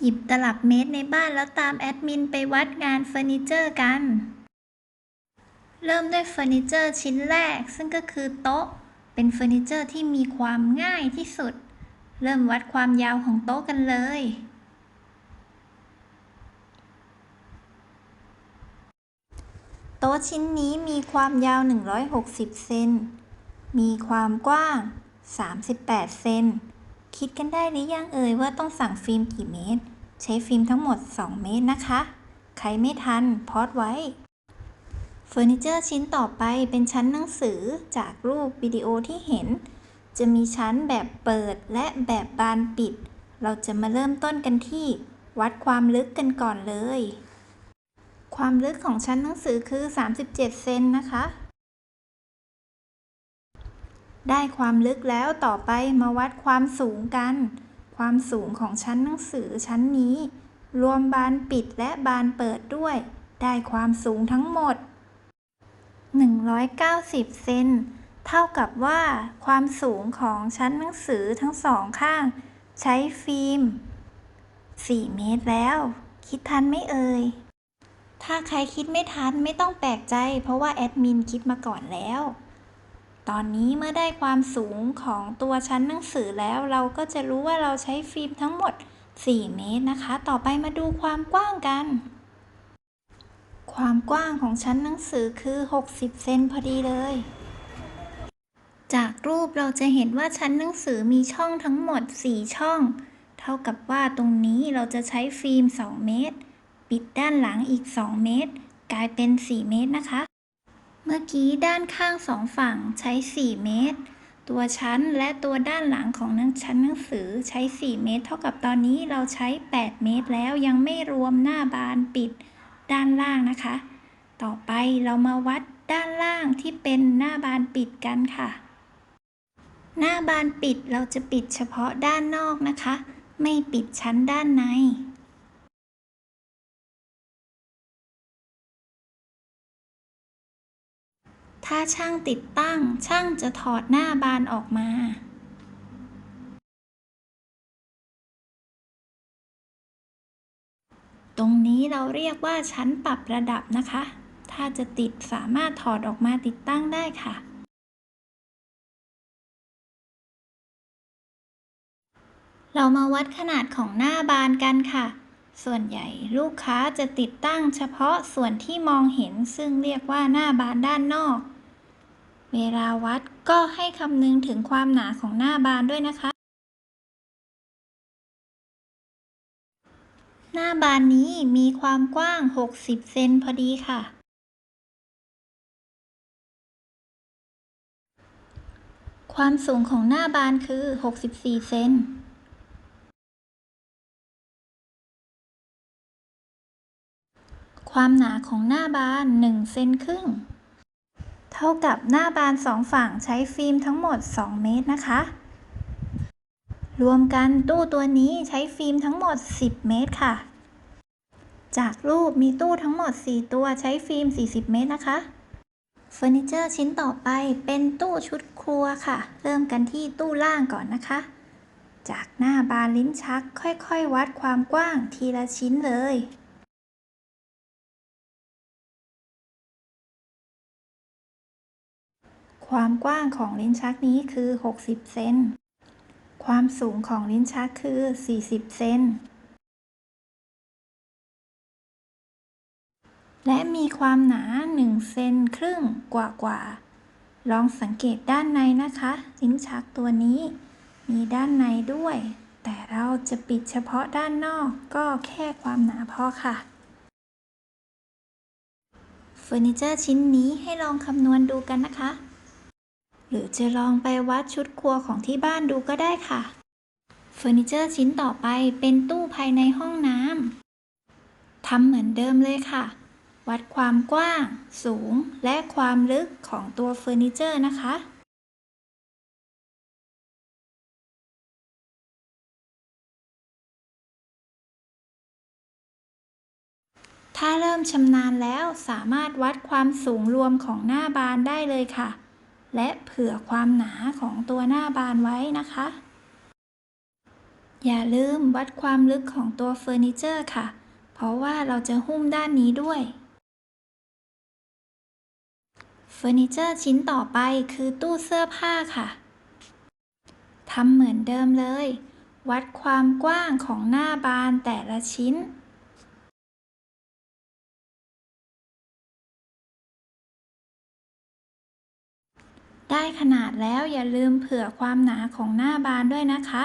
หยิบตลับเมตรในบ้านแล้วตามแอดมินไปวัดงานเฟอร์นิเจอร์กัน เริ่มด้วยเฟอร์นิเจอร์ชิ้นแรก ซึ่งก็คือโต๊ะ เป็นเฟอร์นิเจอร์ที่มีความง่ายที่สุด เริ่มวัดความยาวของโต๊ะกันเลยโต๊ะชิ้นนี้มีความยาว 160 เซน มีความกว้าง 38 เซน คิดกันได้หรือยังเอ่ยว่าต้องสั่งฟิล์มกี่เมตร ใช้ฟิล์มทั้งหมด 2 เมตรนะคะ ใครไม่ทันพอดไว้เฟอร์นิเจอร์ชิ้นต่อไปเป็นชั้นหนังสือจากรูปวิดีโอที่เห็น จะมีชั้นแบบเปิดและแบบบานปิด เราจะมาเริ่มต้นกันที่ วัดความลึกกันก่อนเลย ความลึกของชั้นหนังสือคือ 37 เซนนะคะ ได้ความลึกแล้วต่อไปมาวัดความสูงกัน ความสูงของชั้นหนังสือชั้นนี้ รวมบานปิดและบานเปิดด้วย ได้ความสูงทั้งหมด 190 เซนเท่ากับว่า ความสูงของชั้นหนังสือทั้งสองข้าง ใช้ฟิล์ม 4 เมตรแล้ว คิดทันไหมเอ่ย ถ้าใครคิดไม่ทันไม่ต้องแปลกใจ เพราะว่าแอดมินคิดมาก่อนแล้ว ตอนนี้เมื่อได้ความสูงของตัวชั้นหนังสือแล้ว เราก็จะรู้ว่าเราใช้ฟิล์มทั้งหมด 4 เมตรนะคะ ต่อไปมาดูความกว้างกัน ความกว้างของชั้นหนังสือคือ 60 เซนพอดีเลย จากรูปเราจะเห็นว่าชั้นหนังสือมีช่องทั้งหมด 4 ช่อง เท่ากับว่าตรงนี้เราจะใช้ฟิล์ม 2 เมตร ปิดด้านหลังอีก 2 เมตร กลายเป็น 4 เมตรนะคะ เมื่อกี้ด้านข้างสองฝั่งใช้ 4 เมตร ตัวชั้นและตัวด้านหลังของนังชั้นหนังสือใช้ 4 เมตร เท่ากับตอนนี้เราใช้ 8 เมตรแล้วยังไม่รวมหน้าบานปิดด้านล่างนะคะ ต่อไปเรามาวัดด้านล่างที่เป็นหน้าบานปิดกันค่ะ หน้าบานปิดเราจะปิดเฉพาะด้านนอกนะคะ ไม่ปิดชั้นด้านใน ถ้าช่างติดตั้ง ช่างจะถอดหน้าบานออกมาตรงนี้เราเรียกว่าชั้นปรับระดับนะคะ ถ้าจะติดสามารถถอดออกมาติดตั้งได้ค่ะ เรามาวัดขนาดของหน้าบานกันค่ะ ส่วนใหญ่ลูกค้าจะติดตั้งเฉพาะส่วนที่มองเห็นซึ่งเรียกว่าหน้าบานด้านนอก เวลาวัดก็ให้คำนึงถึงความหนาของหน้าบานด้วยนะคะ หน้าบานนี้มีความกว้าง 60 เซนพอดีค่ะ ความสูงของหน้าบานคือ 64 เซนความหนาของหน้าบาน 1 เซนครึ่ง เท่ากับหน้าบานสองฝั่งใช้ฟิล์มทั้งหมด 2 เมตรนะคะ รวมกันตู้ตัวนี้ใช้ฟิล์มทั้งหมด 10 เมตรค่ะ จากรูปมีตู้ทั้งหมด 4 ตัวใช้ฟิล์ม 40 เมตรนะคะเฟอร์นิเจอร์ชิ้นต่อไปเป็นตู้ชุดครัวค่ะ เริ่มกันที่ตู้ล่างก่อนนะคะ จากหน้าบานลิ้นชักค่อยๆ วัดความกว้างทีละชิ้นเลย ความกว้างของลิ้นชักนี้คือ 60 เซน ความสูงของลิ้นชักคือ 40 เซน และมีความหนา 1 เซนครึ่งกว่ากว่า ลองสังเกตด้านในนะคะ ลิ้นชักตัวนี้ มีด้านในด้วย แต่เราจะปิดเฉพาะด้านนอกก็แค่ความหนาพอค่ะเฟอร์นิเจอร์ชิ้นนี้ให้ลองคำนวณดูกันนะคะ หรือจะลองไปวัดชุดครัวของที่บ้านดูก็ได้ค่ะ เฟอร์นิเจอร์ชิ้นต่อไปเป็นตู้ภายในห้องน้ำทำเหมือนเดิมเลยค่ะ วัดความกว้าง สูง และความลึกของตัวเฟอร์นิเจอร์นะคะถ้าเริ่มชำนาญแล้วสามารถวัดความสูงรวมของหน้าบานได้เลยค่ะ และเผื่อความหนาของตัวหน้าบานไว้นะคะ อย่าลืมวัดความลึกของตัวเฟอร์นิเจอร์ค่ะ เพราะว่าเราจะหุ้มด้านนี้ด้วย เฟอร์นิเจอร์ชิ้นต่อไปคือตู้เสื้อผ้าค่ะทำเหมือนเดิมเลย วัดความกว้างของหน้าบานแต่ละชิ้น ได้ขนาดแล้วอย่าลืมเผื่อความหนาของหน้าบานด้วยนะคะ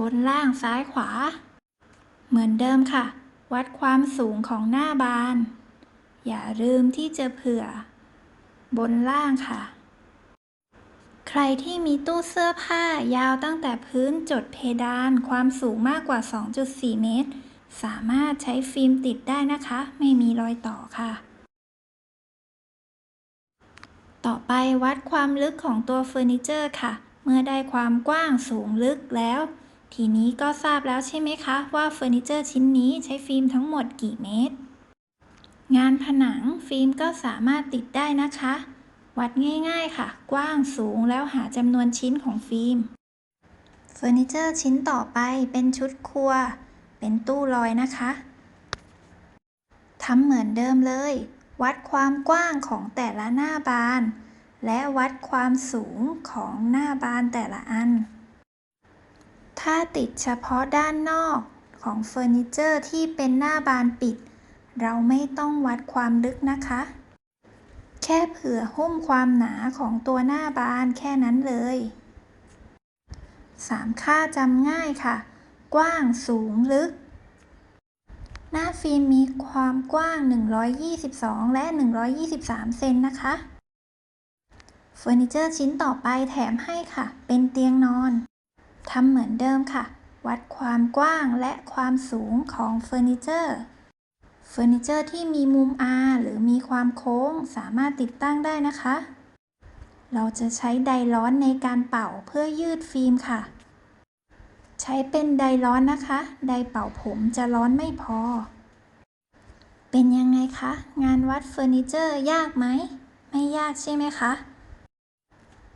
บนล่างซ้ายขวา เหมือนเดิมค่ะ วัดความสูงของหน้าบาน อย่าลืมที่จะเผื่อ บนล่างค่ะ ใครที่มีตู้เสื้อผ้ายาวตั้งแต่พื้นจดเพดานความสูงมากกว่า 2.4 เมตร สามารถใช้ฟิล์มติดได้นะคะ ไม่มีรอยต่อค่ะ ต่อไปวัดความลึกของตัวเฟอร์นิเจอร์ค่ะ เมื่อได้ความกว้างสูงลึกแล้ว ทีนี้ก็ทราบแล้วใช่ไหมคะ ว่าเฟอร์นิเจอร์ชิ้นนี้ใช้ฟิล์มทั้งหมดกี่เมตร งานผนังฟิล์มก็สามารถติดได้นะคะ วัดง่าย ๆค่ะ กว้างสูงแล้วหาจำนวนชิ้นของฟิล์มเฟอร์นิเจอร์ชิ้นต่อไปเป็นชุดครัว เป็นตู้ลอยนะคะทำเหมือนเดิมเลย วัดความกว้างของแต่ละหน้าบาน และวัดความสูงของหน้าบานแต่ละอัน ถ้าติดเฉพาะด้านนอกของเฟอร์นิเจอร์ที่เป็นหน้าบานปิด เราไม่ต้องวัดความลึกนะคะ แค่เผื่อหุ้มความหนาของตัวหน้าบานแค่นั้นเลยสามค่าจำง่ายค่ะ กว้างสูงลึก หน้าฟิล์มมีความกว้าง 122 และ 123 เซนนะคะเฟอร์นิเจอร์ชิ้นต่อไปแถมให้ค่ะ เป็นเตียงนอนทำเหมือนเดิมค่ะ วัดความกว้างและความสูงของเฟอร์นิเจอร์เฟอร์นิเจอร์ที่มีมุม R หรือมีความโค้งสามารถติดตั้งได้นะคะ เราจะใช้ไดร้อนในการเป่าเพื่อยืดฟิล์มค่ะ ใช้เป็นไดร้อนนะคะ ไดเป่าผมจะร้อนไม่พอ เป็นยังไงคะ งานวัดเฟอร์นิเจอร์ยากไหม ไม่ยากใช่ไหมคะ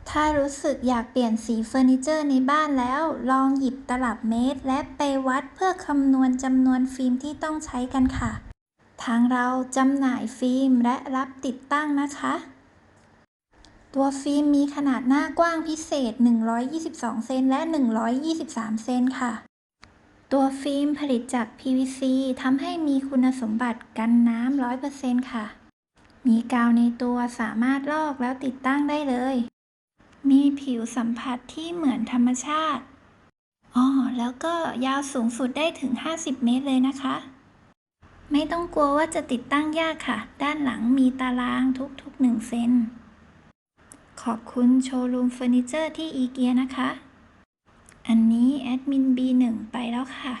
ถ้ารู้สึกอยากเปลี่ยนสีเฟอร์นิเจอร์ในบ้านแล้ว ลองหยิบตลับเมตร และไปวัดเพื่อคำนวณจำนวนฟิล์มที่ต้องใช้กันค่ะ ทางเราจำหน่ายฟิล์มและรับติดตั้งนะคะ ตัวฟิล์มมีขนาดหน้ากว้างพิเศษ 122 เซนและ 123 เซนค่ะ ตัวฟิล์มผลิตจาก PVC ทำให้มีคุณสมบัติกันน้ำ 100%ค่ะ มีกาวในตัวสามารถลอกแล้วติดตั้งได้เลย มีผิวสัมผัสที่เหมือนธรรมชาติ อ๋อ แล้วก็ยาวสูงสุดได้ถึง 50 เมตรเลยนะคะ ไม่ต้องกลัวว่าจะติดตั้งยากค่ะ ด้านหลังมีตารางทุกๆ 1 เซน ขอบคุณโชว์รูมเฟอร์นิเจอร์ที่อีเกียนะคะ อันนี้แอดมิน B1 ไปแล้วค่ะ